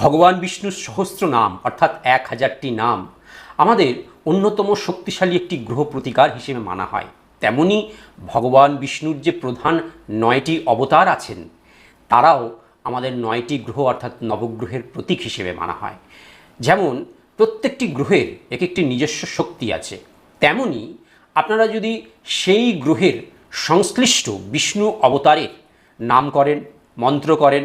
ভগবান বিষ্ণুর সহস্র নাম, অর্থাৎ এক হাজারটি নাম, আমাদের অন্যতম শক্তিশালী একটি গ্রহ প্রতিকার হিসেবে মানা হয়। তেমনি ভগবান বিষ্ণুর যে প্রধান নয়টি অবতার আছেন, তারাও আমাদের নয়টি গ্রহ, অর্থাৎ নবগ্রহের প্রতীক হিসেবে মানা হয়। যেমন প্রত্যেকটি গ্রহের এক একটি নিজস্ব শক্তি আছে, তেমনি আপনারা যদি সেই গ্রহের সংশ্লিষ্ট বিষ্ণু অবতারের নাম করেন, মন্ত্র করেন,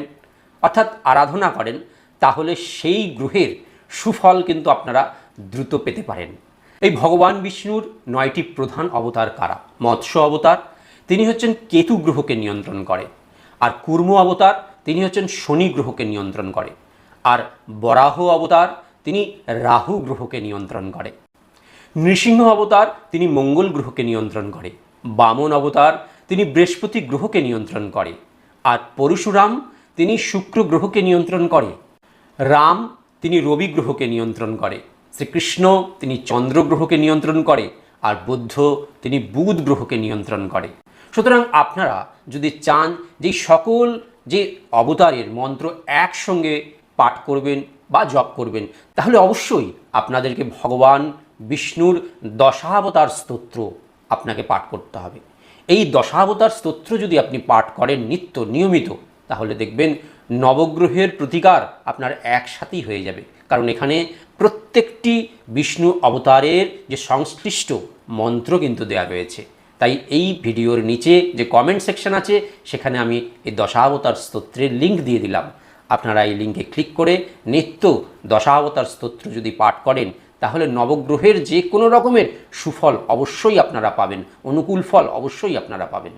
অর্থাৎ আরাধনা করেন তাহলে সেই গ্রহের সুফল কিন্তু আপনারা দ্রুত পেতে পারেন। এই ভগবান বিষ্ণুর নয়টি প্রধান অবতার কারা? মৎস্য অবতার, তিনি হচ্ছেন কেতু গ্রহকে নিয়ন্ত্রণ করে। আর কুর্ম অবতার, তিনি হচ্ছেন শনি গ্রহকে নিয়ন্ত্রণ করে। আর বরাহ অবতার, তিনি রাহু গ্রহকে নিয়ন্ত্রণ করে। নৃসিংহ অবতার, তিনি মঙ্গল গ্রহকে নিয়ন্ত্রণ করে। বামন অবতার, তিনি বৃহস্পতি গ্রহকে নিয়ন্ত্রণ করে। আর পরশুরাম, তিনি শুক্র গ্রহকে নিয়ন্ত্রণ করে। রাম তিনি রবি গ্রহকে নিয়ন্ত্রণ করে, শ্রীকৃষ্ণ তিনি চন্দ্র গ্রহকে নিয়ন্ত্রণ করে, আর বুদ্ধ তিনি বুধ গ্রহকে নিয়ন্ত্রণ করে। সুতরাং আপনারা যদি চান যে সকল যে অবতারের মন্ত্র একসঙ্গে পাঠ করবেন বা জপ করবেন, তাহলে অবশ্যই আপনাদেরকে ভগবান বিষ্ণুর দশাবতার স্তোত্র আপনাকে পাঠ করতে হবে। এই দশাবতার স্তোত্র যদি আপনি পাঠ করেন নিত্য নিয়মিত, তাহলে দেখবেন নবগ্রহের প্রতিকার আপনার একসাথেই হয়ে যাবে। কারণ এখানে প্রত্যেকটি বিষ্ণু অবতারের যে সংশ্লিষ্ট মন্ত্র কিন্তু দেওয়া রয়েছে। তাই এই ভিডিওর নিচে যে কমেন্ট সেকশন আছে, সেখানে আমি এই দশাবতার স্তোত্রের লিঙ্ক দিয়ে দিলাম। আপনারা এই লিঙ্কে ক্লিক করে নিত্য দশাবতার স্তোত্র যদি পাঠ করেন, তাহলে নবগ্রহের যে কোনো রকমের সুফল অবশ্যই আপনারা পাবেন, অনুকূল ফল অবশ্যই আপনারা পাবেন।